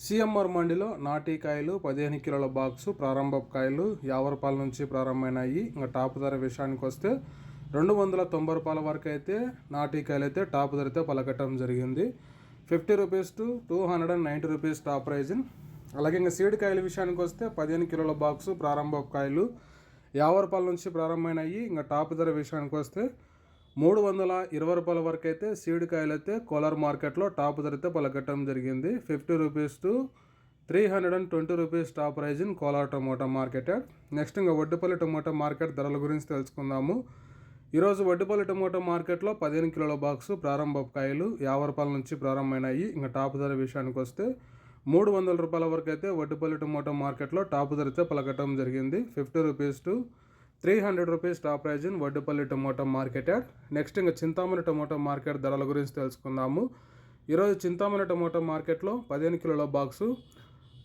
CMR మండిలో నాటీ కాయలు పదిహేను కిలోల బాక్సు ప్రారంభ కాయలు యాభై రూపాయల నుంచి ప్రారంభమైనాయి. ఇంకా టాప్ ధర విషయానికి వస్తే రెండు వందల తొంభై రూపాయల వరకు అయితే నాటీ కాయలు అయితే టాప్ ధరతో పలకటం జరిగింది. Fifty rupees to two hundred and ninety rupees top price అలాగే ఇంకా సీడ్ కాయల విషయానికి వస్తే పదిహేను కిలోల బాక్సు ప్రారంభ కాయలు యాభై రూపాయల నుంచి ప్రారంభమైనాయి. ఇంకా టాప్ ధర విషయానికి వస్తే మూడు వందల ఇరవై రూపాయల వరకు అయితే సీడ్ కాయలు అయితే కోలార్ మార్కెట్లో టాప్ ధరతో పలకట్టడం జరిగింది. Fifty rupees to three hundred and twenty rupees top price in Kolar tomato market. Next ఇంకా వడ్డుపల్లి టమోటా మార్కెట్ ధరల గురించి తెలుసుకుందాము. ఈరోజు వడ్డుపల్లి టమోటా మార్కెట్లో పదిహేను కిలోల బాక్స్ ప్రారంభ కాయలు యాభై రూపాయల నుంచి ప్రారంభమైనాయి. ఇంకా టాప్ ధర విషయానికి వస్తే మూడు వందల రూపాయల వరకు అయితే వడ్డుపల్లి టమోటా మార్కెట్లో టాప్ ధరతో పలకట్టడం పలకటం జరిగింది. Fifty rupees to three hundred rupees top price in Vaddupalli tomato market yard. Next ఇంకా చింతామణి టొమాటో మార్కెట్ ధరల గురించి తెలుసుకుందాము. ఈరోజు చింతామణి టొమాటో మార్కెట్లో పదిహేను కిలోల బాక్సు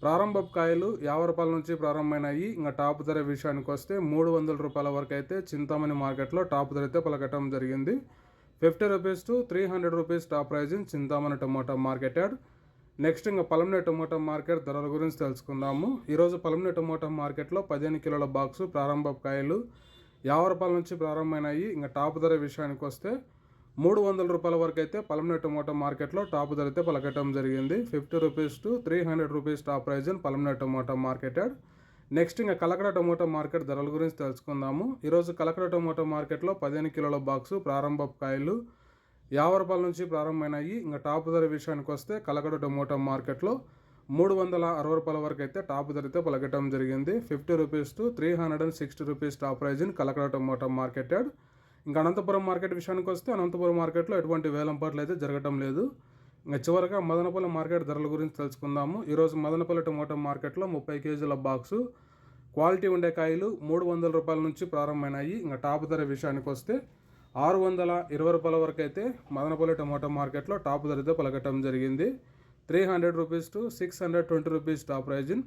ప్రారంభ కాయలు యాభై రూపాయల నుంచి ప్రారంభమైనాయి. ఇంకా టాప్ ధర విషయానికి వస్తే మూడు వందల రూపాయల వరకు అయితే చింతామణి మార్కెట్లో టాప్ ధర అయితే పలకటం జరిగింది. Fifty rupees to three hundred rupees top price in Chintamani tomato market yard. Next ఇంకా పలంనే టొమాటో మార్కెట్ ధరల గురించి తెలుసుకుందాము. ఈరోజు పలంనే టొమాటో మార్కెట్లో పదిహేను కిలోల బాక్సు ప్రారంభ కాయలు యాభై రూపాయల నుంచి ప్రారంభమైనాయి. ఇంకా టాప్ ధర విషయానికి వస్తే మూడు వందల రూపాయల వరకు అయితే పలంనే టొమాటో మార్కెట్లో టాప్ ధర అయితే పలకటం జరిగింది. Fifty rupees to three hundred rupees top price అని పలంనే టొమాటో మార్కెట్ నెక్స్ట్ ఇంకా కలకడ టొమాటో మార్కెట్ ధరల గురించి తెలుసుకుందాము. ఈరోజు కలకడ టొమాటో మార్కెట్లో పదిహేను కిలోల బాక్సు ప్రారంభ కాయలు యాభై రూపాయల నుంచి ప్రారంభమైనాయి. ఇంకా టాప్ ధర విషయానికి వస్తే కలకడ టొమాటో మార్కెట్లో మూడు వందల అరవై రూపాయల వరకు అయితే టాప్ ధర అయితే పలకటం జరిగింది. Fifty rupees to three hundred and sixty rupees top price in Kalakada tomato market ఇంకా అనంతపురం మార్కెట్ విషయానికి వస్తే అనంతపురం మార్కెట్లో ఎటువంటి వేలంపాట్లు అయితే జరగటం లేదు. ఇంకా చివరిగా మదనపల్లి మార్కెట్ ధరల గురించి తెలుసుకుందాము. ఈరోజు మదనపల్లి టొమాటో మార్కెట్లో ముప్పై కేజీల బాక్సు. క్వాలిటీ ఉండే కాయలు మూడు వందల రూపాయల నుంచి ప్రారంభమైనాయి. ఇంకా టాప్ ధర విషయానికి వస్తే ఆరు వందల ఇరవై రూపాయల వరకు అయితే మదనపల్లి టమాటో మార్కెట్లో టాప్ ధరతో పలకటం జరిగింది. Three hundred rupees to six hundred twenty rupees top price in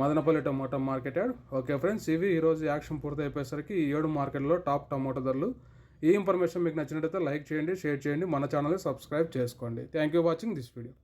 Madanapalle tomato market okay friends ఇవి ఈరోజు యాక్షన్ పూర్తి అయిపోయేసరికి ఈ ఏడు మార్కెట్లో టాప్ టమాటో ధరలు. ఈ ఇన్ఫర్మేషన్ మీకు నచ్చినట్టయితే లైక్ చేయండి షేర్ చేయండి మన ఛానల్ని సబ్స్క్రైబ్ చేసుకోండి. Thank you watching this video.